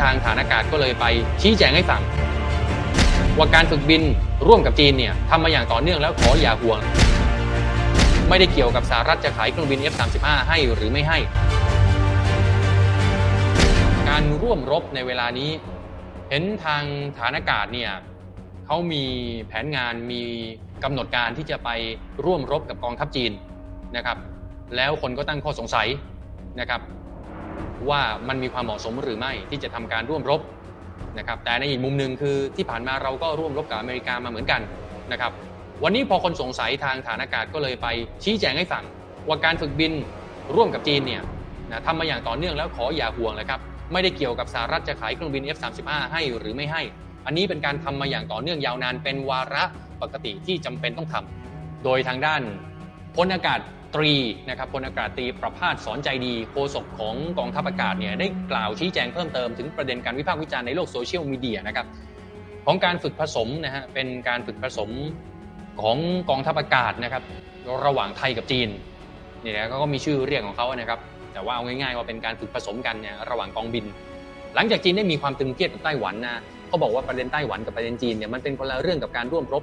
ทางฐานอากาศก็เลยไปชี้แจงให้ฟังว่าการฝึกบินร่วมกับจีนเนี่ยทำมาอย่างต่อเนื่องแล้วขออย่าห่วง ไม่ได้เกี่ยวกับสหรัฐจะขายเครื่องบิน F-35 ให้หรือไม่ให้ การร่วมรบในเวลานี้ เห็นทางฐานอากาศเนี่ยเขามีแผนงานมีกำหนดการที่จะไปร่วมรบกับกองทัพจีนนะครับ แล้วคนก็ตั้งข้อสงสัยนะครับ ว่ามันมีความเหมาะสมหรือไม่ที่จะทำการร่วมรบนะครับแต่ในอีกมุมหนึ่งคือที่ผ่านมาเราก็ร่วมรบกับอเมริกามาเหมือนกันนะครับวันนี้พอคนสงสัยทางฐานอากาศก็เลยไปชี้แจงให้ฟังว่าการฝึกบินร่วมกับจีนเนี่ยนะทำมาอย่างต่อเนื่องแล้วขออย่าห่วงเลยครับไม่ได้เกี่ยวกับสหรัฐจะขายเครื่องบิน F-35 ให้หรือไม่ให้ อันนี้เป็นการทำมาอย่างต่อเนื่องยาวนานเป็นวาระปกติที่จำเป็นต้องทำโดยทางด้านพลอากาศ ตรีนะครับพลอากาศตรีประภาสสอนใจดีโฆษกของกองทัพอากาศเนี่ยได้กล่าวชี้แจงเพิ่มเติมถึงประเด็นการวิพากษ์วิจารณ์ในโลกโซเชียลมีเดียนะครับของการฝึกผสมนะฮะเป็นการฝึกผสมของกองทัพอากาศนะครับ ระหว่างไทยกับจีนนี่นะก็มีชื่อเรียกของเขานะครับ แต่ว่าเอาง่ายๆว่าเป็นการฝึกผสมกันเนี่ยระหว่างกองบิน หลังจากจีนได้มีความตึงเครียดกับไต้หวันนะเขาบอกว่าประเด็นไต้หวันกับประเด็นจีนเนี่ยมันเป็นคนละเรื่องกับการร่วมรบ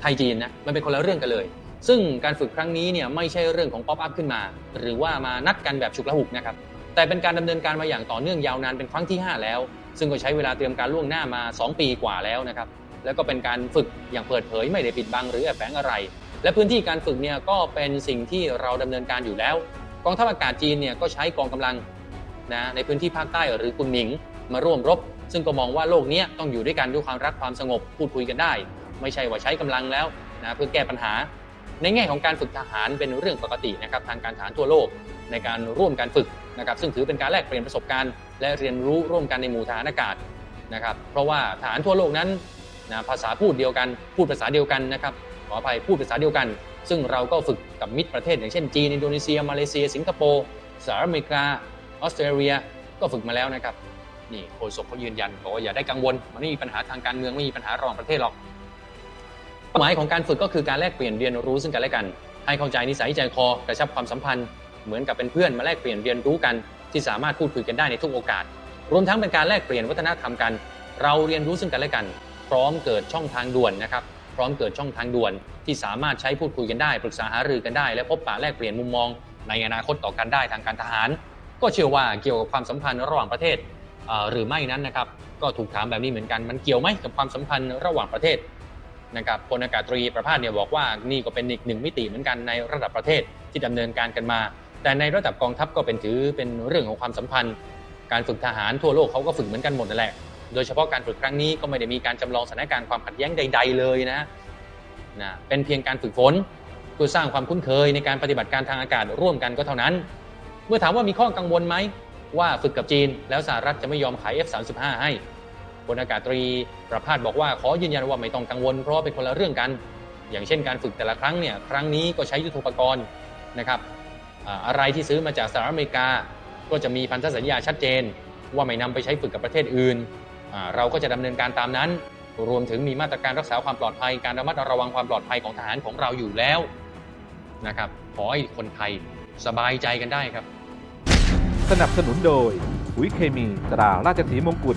ไทยจีนนะมันเป็นคนละเรื่องกันเลย ซึ่งการฝึกครั้งนี้เนี่ยไม่ใช่เรื่องของป๊อปอัพขึ้นมา หรือว่ามานัดกันแบบฉุกละหุกนะครับแต่เป็นการดำเนินการมาอย่างต่อเนื่องยาวนานเป็นครั้งที่ 5 แล้ว ซึ่งก็ใช้เวลาเตรียมการล่วงหน้ามา 2 ปีกว่าแล้วนะครับแล้วก็เป็นการฝึกอย่างเปิดเผยไม่ได้ปิดบังหรือแอบแฝงอะไร และพื้นที่การฝึกเนี่ยก็เป็นสิ่งที่เราดำเนินการอยู่แล้ว กองทัพอากาศจีนเนี่ยก็ใช้กองกำลังนะในพื้นที่ภาคใต้หรือกุนหมิง มาร่วมรบ ซึ่งก็มองว่าโลกนี้ต้องอยู่ด้วยกันด้วยความรักความสงบพูดคุยกันได้ ไม่ใช่ว่าใช้กำลังแล้วนะเพื่อแก้ปัญหา ในแง่ของการฝึกทหารเป็นเรื่องปกตินะครับทางการทหารทั่วโลกในการร่วมการฝึกนะครับซึ่งถือเป็นการแลกเปลี่ยนประสบการณ์ และเรียนรู้ร่วมกันในหมู่ทหารอากาศนะครับเพราะว่าทหารทั่วโลกนั้นนะภาษาพูดเดียวกันพูดภาษาเดียวกันนะครับขออภัยพูดภาษาเดียวกัน ซึ่งเราก็ฝึกกับมิตรประเทศ อย่างเช่นจีนอินโดนีเซีย มาเลเซีย สิงคโปร์สหรัฐอเมริกาออสเตรเลียก็ฝึกมาแล้วนะครับนี่โฆษกเขายืนยันบอกว่าอย่าได้กังวลมันไม่มีปัญหาทางการเมืองไม่มีปัญหาระหว่างประเทศหรอก หมายของการฝึกก็คือการแลกเปลี่ยนเรียนรู้ซึ่งกันและกัน ให้เข้าใจนิสัยใจคอกระชับความสัมพันธ์ เหมือนกับเป็นเพื่อนมาแลกเปลี่ยนเรียนรู้กันที่สามารถพูดคุยกันได้ในทุกโอกาส รวมทั้งเป็นการแลกเปลี่ยนวัฒนธรรมกัน เราเรียนรู้ซึ่งกันและกัน พร้อมเกิดช่องทางด่วนนะครับ พร้อมเกิดช่องทางด่วน ที่สามารถใช้พูดคุยกันได้ ปรึกษาหารือกันได้ และพบปะแลกเปลี่ยนมุมมอง ในอนาคตต่อกันได้ทางการทหาร ก็เชื่อว่าเกี่ยวกับความสัมพันธ์ระหว่างประเทศหรือไม่นั้นนะครับ ก็ถูกถามแบบนี้เหมือนกัน มันเกี่ยวไหมกับความสัมพันธ์ระหว่างประเทศ นะครับพลอากาศตรีประภาสเนี่ยบอกว่านี่ก็เป็นอีกหนึ่งมิติเหมือนกันในระดับประเทศที่ดำเนินการกันมา แต่ในระดับกองทัพก็เป็นถือเป็นเรื่องของความสัมพันธ์ การฝึกทหารทั่วโลกเขาก็ฝึกเหมือนกันหมดนั่นแหละ โดยเฉพาะการฝึกครั้งนี้ก็ไม่ได้มีการจำลองสถานการณ์ความขัดแย้งใด ๆ เลยนะนะเป็นเพียงการฝึกฝนเพื่อสร้างความคุ้นเคยในการปฏิบัติการทางอากาศร่วมกันก็เท่านั้น เมื่อถามว่ามีข้อกังวลไหมว่าฝึกกับจีนแล้วสหรัฐจะไม่ยอมขาย F35 ให้ พลอากาศตรีประภาสบอกว่าขอยืนยันว่าไม่ต้องกังวลเพราะเป็นคนละเรื่องกัน อย่างเช่นการฝึกแต่ละครั้งเนี่ยครั้งนี้ก็ใช้ยุทโธปกรณ์นะครับอะไรที่ซื้อมาจากสหรัฐอเมริกา ก็จะมีพันธสัญญาชัดเจน ว่าไม่นำไปใช้ฝึกกับประเทศอื่น เราก็จะดำเนินการตามนั้น รวมถึงมีมาตรการรักษาความปลอดภัย การระมัดระวังความปลอดภัยของทหารของเราอยู่แล้วนะครับขอให้คนไทยสบายใจกันได้ครับ สนับสนุนโดยปุ๋ยเคมีตราราชสีมงกุฎ